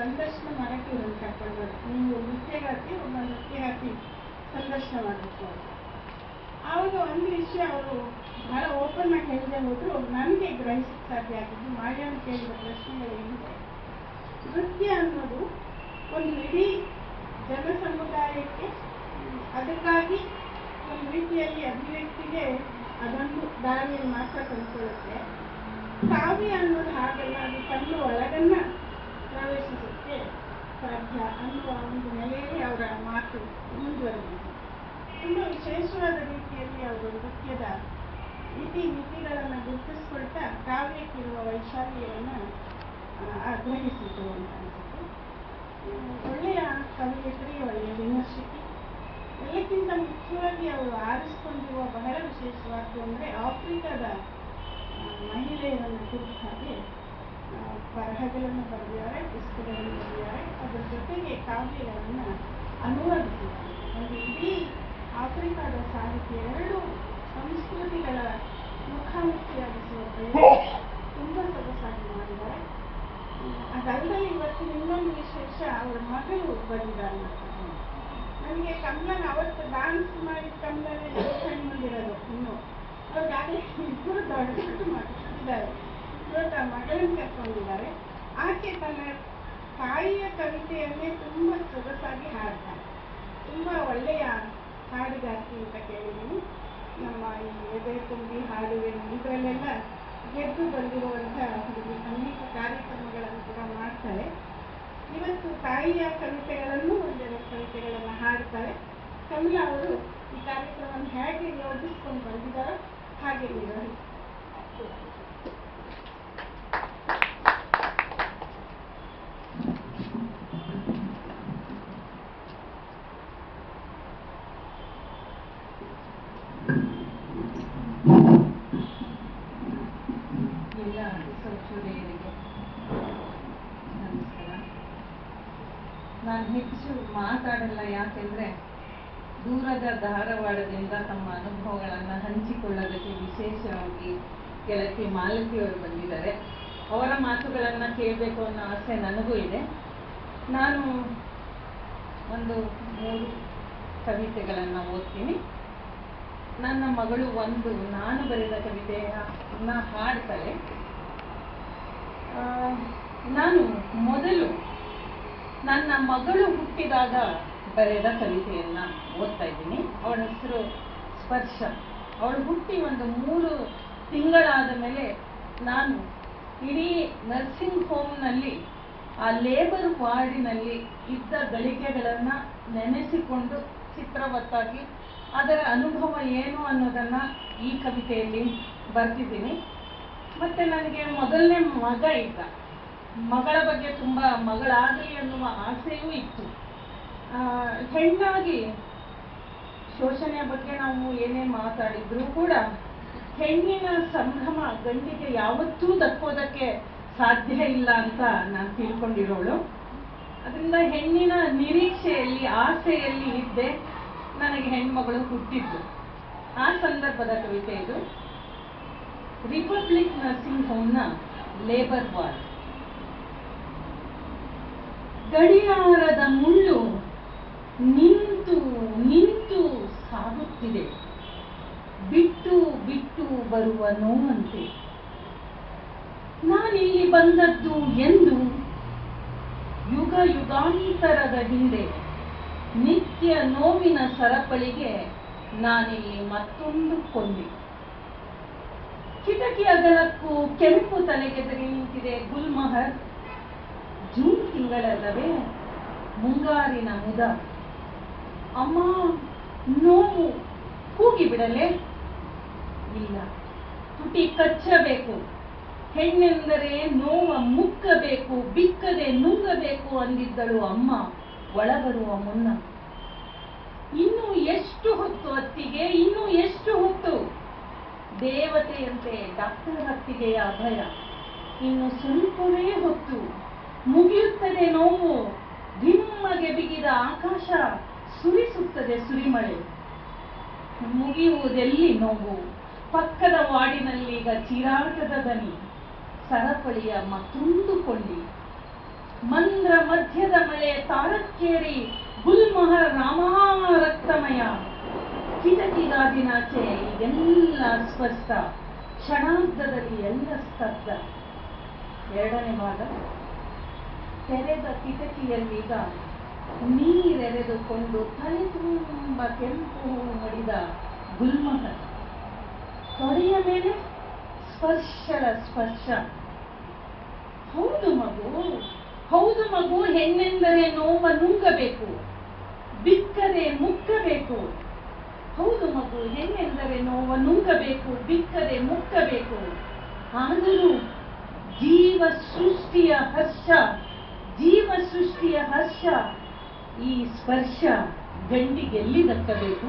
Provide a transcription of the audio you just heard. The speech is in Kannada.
ಸಂದರ್ಶನ ಮಾಡೋಕ್ಕೆ ಇವ್ರನ್ನ ಕರ್ಕೊಂಡು ನೀವು ನೃತ್ಯಗಾರ್ತಿ, ಒಬ್ಬ ಹಾಕಿ ಸಂದರ್ಶನ ಮಾಡಬೇಕು ಆವಾಗ ಒಂದು ವಿಷಯ ಅವರು ಬಹಳ ಓಪನ್ ಆಗಿ ಹೇಳಿದೆ ಹೋದ್ರು, ನನಗೆ ಗ್ರಹಿಸಕ್ಕೆ ಸಾಧ್ಯ ಆಗಿದ್ದು ಮಾಯನ್ ಕೇಳಿದ ಪ್ರಶ್ನೆಗಳೇನಿದೆ ನೃತ್ಯ ಅನ್ನೋದು ಒಂದು ಇಡೀ ಜನ ಸಮುದಾಯಕ್ಕೆ ಅದಕ್ಕಾಗಿ ಒಂದು ರೀತಿಯಲ್ಲಿ ಅಭಿವ್ಯಕ್ತಿಗೆ ಅದೊಂದು ದಾರಿಯಲ್ಲಿ ಮಾತ್ರ ತಂದುಕೊಳ್ಳುತ್ತೆ ಕಾವ್ಯ ಅನ್ನೋದು ಹಾಗಲ್ಲ, ಅದು ತನ್ನ ಒಳಗನ್ನ ಪ್ರವೇಶಿಸಕ್ಕೆ ಸಾಧ್ಯ ಅನ್ನುವ ಒಂದು ನೆಲೆಯಲ್ಲಿ ಅವರ ಮಾತು ಮುಂದುವರೆದಿದೆ ತುಂಬ ವಿಶೇಷವಾದ ರೀತಿಯಲ್ಲಿ ಅವರು ನೃತ್ಯದ ಇತಿ ಮಿತಿಗಳನ್ನು ಗುರುತಿಸ್ಕೊಳ್ತಾ ಕಾವ್ಯಕ್ಕಿರುವ ವೈಶಾಲ್ಯವನ್ನು ಆಗ್ರಹಿಸಿತು ಅಂತ ಅನಿಸುತ್ತೆ ಒಳ್ಳೆಯ ಕವಿಯತ್ರಿ ಒಳ್ಳೆಯ ವಿಮರ್ಶಕಿ ಎಲ್ಲಕ್ಕಿಂತ ಮುಖ್ಯವಾಗಿ ಅವರು ಆರಿಸಿಕೊಂಡಿರುವ ಬಹಳ ವಿಶೇಷವಾದ್ದು ಅಂದರೆ ಆಫ್ರಿಕಾದ ಮಹಿಳೆಯರನ್ನು ಕುರಿತ ಹಾಗೆ ಬರಹಗಳನ್ನು ಬರೆದಿದ್ದಾರೆ ಪುಸ್ತಕಗಳನ್ನು ಬರೆದಿದ್ದಾರೆ. ಅದರ ಜೊತೆಗೆ ಕಾವ್ಯಗಳನ್ನು ಅನುವಾದಿಸಿದ್ದಾರೆ. ಒಂದು ಇಡೀ ಆಫ್ರಿಕಾದ ಸಾಹಿತ್ಯ ಎರಡು ಸಂಸ್ಕೃತಿಗಳ ಮುಖಾಮುಖಿಯಾಗಿಸುವ ಪ್ರಯತ್ನ ತುಂಬ ಸೊಗಸಾಗಿ ಮಾಡಿದ್ದಾರೆ. ಅದಲ್ಲದೆ ಇವತ್ತಿನ ಇನ್ನೊಂದು ವಿಶೇಷ, ಅವರ ಮಗಳು ಬಂದಿದ್ದಾರೆ ನನಗೆ ಕಮಲನ ಅವತ್ತು ಡಾನ್ಸ್ ಮಾಡಿದ ಕಮಲನೇ ಕಣ್ಣು ಮುಂದಿರೋದು ಇನ್ನು ಅವ್ರಿಗಾಗಲೇ ಇಬ್ಬರು ದೊಡ್ಡ ಮಕ್ಕಳಿದ್ದಾರೆ ಇವತ್ತು ಆ ಮಗಳನ್ನು ಕರ್ಕೊಂಡಿದ್ದಾರೆ. ಆಕೆ ತನ್ನ ತಾಯಿಯ ಕವಿತೆಯನ್ನೇ ತುಂಬ ಸೊಗಸಾಗಿ ಹಾಡ್ತಾರೆ ತುಂಬ ಒಳ್ಳೆಯ ಹಾಡುಗಾರ್ತಿ ಅಂತ ಕೇಳಿದ್ದೀನಿ. ನಮ್ಮ ಈ ಎದೆ ತುಂಬಿ ಹಾಡುವೆ ಇದರಲ್ಲೆಲ್ಲ ಗೆದ್ದು ಬಂದಿರುವಂಥ ಹುಡುಗಿ ಸಂಗೀತ ಕಾರ್ಯಕ್ರಮಗಳನ್ನು ಕೂಡ ಮಾಡ್ತಾರೆ ಇವತ್ತು ತಾಯಿಯ ಕವಿತೆಗಳನ್ನು ಒಂದೆರಡು ಕವಿತೆಗಳನ್ನು ಹಾಡ್ತಾರೆ ಕಮಲಾ ಅವರು ಈ ಕಾರ್ಯಕ್ರಮವನ್ನು ಹೇಗೆ ಯೋಜಿಸ್ಕೊಂಡು ಬಂದಿದ್ದಾರೋ ಹಾಗೆ ನಿರ್ವಹಿಸಿ ಎಲ್ಲ ನಮಸ್ಕಾರ. ನಾನು ಹೆಚ್ಚು ಮಾತಾಡಲ್ಲ, ಯಾಕೆಂದ್ರೆ ದೂರದ ಧಾರವಾಡದಿಂದ ತಮ್ಮ ಅನುಭವಗಳನ್ನು ಹಂಚಿಕೊಳ್ಳೋದಕ್ಕೆ ವಿಶೇಷವಾಗಿ ಗೆಳತಿ ಮಾಲತಿಯವರು ಬಂದಿದ್ದಾರೆ. ಅವರ ಮಾತುಗಳನ್ನು ಕೇಳಬೇಕು ಅನ್ನೋ ಆಸೆ ನನಗೂ ಇದೆ. ನಾನು ಒಂದು ಮೂರು ಕವಿತೆಗಳನ್ನು ಓದ್ತೀನಿ. ನನ್ನ ಮಗಳು ಒಂದು, ನಾನು ಬರೆದ ಕವಿತೆಯನ್ನ ಹಾಡ್ತಾಳೆ. ನಾನು ಮೊದಲು ನನ್ನ ಮಗಳು ಹುಟ್ಟಿದಾಗ ಬರೆದ ಕವಿತೆಯನ್ನ ಓದ್ತಾ ಇದ್ದೀನಿ. ಅವಳ ಹೆಸರು ಸ್ಪರ್ಶ. ಅವಳು ಹುಟ್ಟಿ ಒಂದು ಮೂರು ತಿಂಗಳಾದ ಮೇಲೆ ನಾನು ಇಡೀ ನರ್ಸಿಂಗ್ ಹೋಮ್ನಲ್ಲಿ ಆ ಲೇಬರ್ ವಾರ್ಡಿನಲ್ಲಿ ಇದ್ದ ಗಳಿಗೆಗಳನ್ನು ನೆನೆಸಿಕೊಂಡು ಚಿತ್ರವತ್ತಾಗಿ, ಅದರ ಅನುಭವ ಏನು ಅನ್ನೋದನ್ನ ಈ ಕವಿತೆಯಲ್ಲಿ ಬರ್ತಿದ್ದೀನಿ ಮತ್ತೆ ನನಗೆ ಮೊದಲನೇ ಮಗ ಇದ್ದ. ಮಗಳ ಬಗ್ಗೆ ತುಂಬ ಮಗಳಾಗಲಿ ಅನ್ನುವ ಆಸೆಯೂ ಇತ್ತು. ಹೆಣ್ಣಾಗಿ ಶೋಷಣೆಯ ಬಗ್ಗೆ ನಾವು ಏನೇ ಮಾತಾಡಿದ್ರೂ ಕೂಡ ಹೆಣ್ಣಿನ ಸಂಭ್ರಮ, ಗಂಡಿಗೆ ಯಾವತ್ತೂ ದಕ್ಕೋದಕ್ಕೆ ಸಾಧ್ಯ ಇಲ್ಲ ಅಂತ ನಾನು ತಿಳ್ಕೊಂಡಿರೋಳು. ಅದರಿಂದ ಹೆಣ್ಣಿನ ನಿರೀಕ್ಷೆಯಲ್ಲಿ, ಆಸೆಯಲ್ಲಿ ಇದ್ದೆ ನನಗೆ ಹೆಣ್ಮಗಳು ಹುಟ್ಟಿದ್ದು. ಆ ಸಂದರ್ಭದ ಕವಿತೆ ಇದು. ರಿಪಬ್ಲಿಕ್ ನರ್ಸಿಂಗ್ ಹೋಮ್ನ ಲೇಬರ್ ವಾರ್ಡ್ ಗಡಿಯಾರದ ಮುಳ್ಳು ನಿಂತು ನಿಂತು ಸಾಗುತ್ತಿದೆ. ಬಿಟ್ಟು ಬಿಟ್ಟು ಬರುವ ನೋವಂತೆ. ನಾನಿಲ್ಲಿ ಬಂದದ್ದು ಎಂದು ಯುಗ ಯುಗಾಂತರದ ಹಿಂದೆ ನಿತ್ಯ ನೋವಿನ ಸರಪಳಿಗೆ ನಾನಿಲ್ಲಿ ಮತ್ತೊಂದು ಕೊಂದೆ ಕಿಟಕಿ ಅಗಲಕ್ಕೂ ಕೆಂಪು ತಲೆಗೆದರಿ ನಿಂತಿದೆ ಗುಲ್ಮಹರ್. ಜೂನ್ ತಿಂಗಳಲ್ಲವೇ ಮುಂಗಾರಿನ ಮುದ. ಅಮ್ಮ, ನೋವು. ಕೂಗಿ ಬಿಡಲೆ? ಇಲ್ಲ. ತುಟಿ ಕಚ್ಚಬೇಕು. ಹೆಣ್ಣೆಂದರೆ ನೋವ ಮುಕ್ಕಬೇಕು, ಬಿಕ್ಕದೆ ನುಂಗಬೇಕು ಅಂದಿದ್ದಳು ಅಮ್ಮ. ಒಳಬರುವ ಮುನ್ನ. ಇನ್ನು ಎಷ್ಟು ಹೊತ್ತು ಅತ್ತಿಗೆ ಇನ್ನು ಎಷ್ಟು ಹೊತ್ತು ದೇವತೆಯಂತೆ ಡಾಕ್ಟರ್ ಹತ್ತಿಗೆಯ ಅಭಯ. ಇನ್ನು ಸ್ವಲ್ಪವೇ ಹೊತ್ತು ಮುಗಿಯುತ್ತದೆ ನೋವು. ದಿಮ್ಮಗೆ ಬಿಗಿದ ಆಕಾಶ ಸುರಿಸುತ್ತದೆ ಸುರಿಮಳೆ. ಮುಗಿಯುವುದೆಲ್ಲಿ ನೋವು? ಪಕ್ಕದ ವಾರ್ಡಿನಲ್ಲಿ ಈಗ ಚೀರಾಟದ ದನಿ ಸರಪಳಿಯ ಮತ್ತೊಂದು ಕೊಂಡಿ ಮಂದ್ರ ಮಧ್ಯದ ಮಳೆ ತಾರಕ್ಕೇರಿ ಗುಲ್ಮಹರ ರಾಮ ರಕ್ತಮಯ. ಕಿಟಕಿಗಾದಿನಾಚೆ ಎಲ್ಲ ಸ್ಪಷ್ಟ. ಕ್ಷಣಾರ್ಧದಲ್ಲಿ ಎಲ್ಲ ಸ್ತಬ್ಧ. ಎರಡನೇ ಭಾಗ. ತೆರೆದ ಕಿಟಕಿಯಲ್ಲೀಗ ನೀರೆರೆದುಕೊಂಡು ತಲೆ ತುಂಬ ಕೆಂಪು ಮಡಿದ ಗುಲ್ಮಹರ್ ತೊಡೆಯ ಮೇಲೆ ಸ್ಪರ್ಶದ ಸ್ಪರ್ಶ. ಹೌದು ಮಗು ಹೌದು ಮಗು, ಹೆಣ್ಣೆಂದರೆ ನೋವ ನುಂಗಬೇಕು ಬಿಕ್ಕದೆ ಮುಕ್ಕಬೇಕು. ಹೌದು ಮಗು, ಹೆಣ್ಣೆಂದರೆ ನೋವ, ನುಂಗಬೇಕು, ಬಿಕ್ಕದೆ, ಮುಕ್ಕಬೇಕು. ಆದರೂ ಜೀವ ಸೃಷ್ಟಿಯ ಹರ್ಷ, ಜೀವ ಸೃಷ್ಟಿಯ ಹರ್ಷ, ಈ ಸ್ಪರ್ಶ ಗಂಡಿಗೆಲ್ಲಿ ದಕ್ಕಬೇಕು?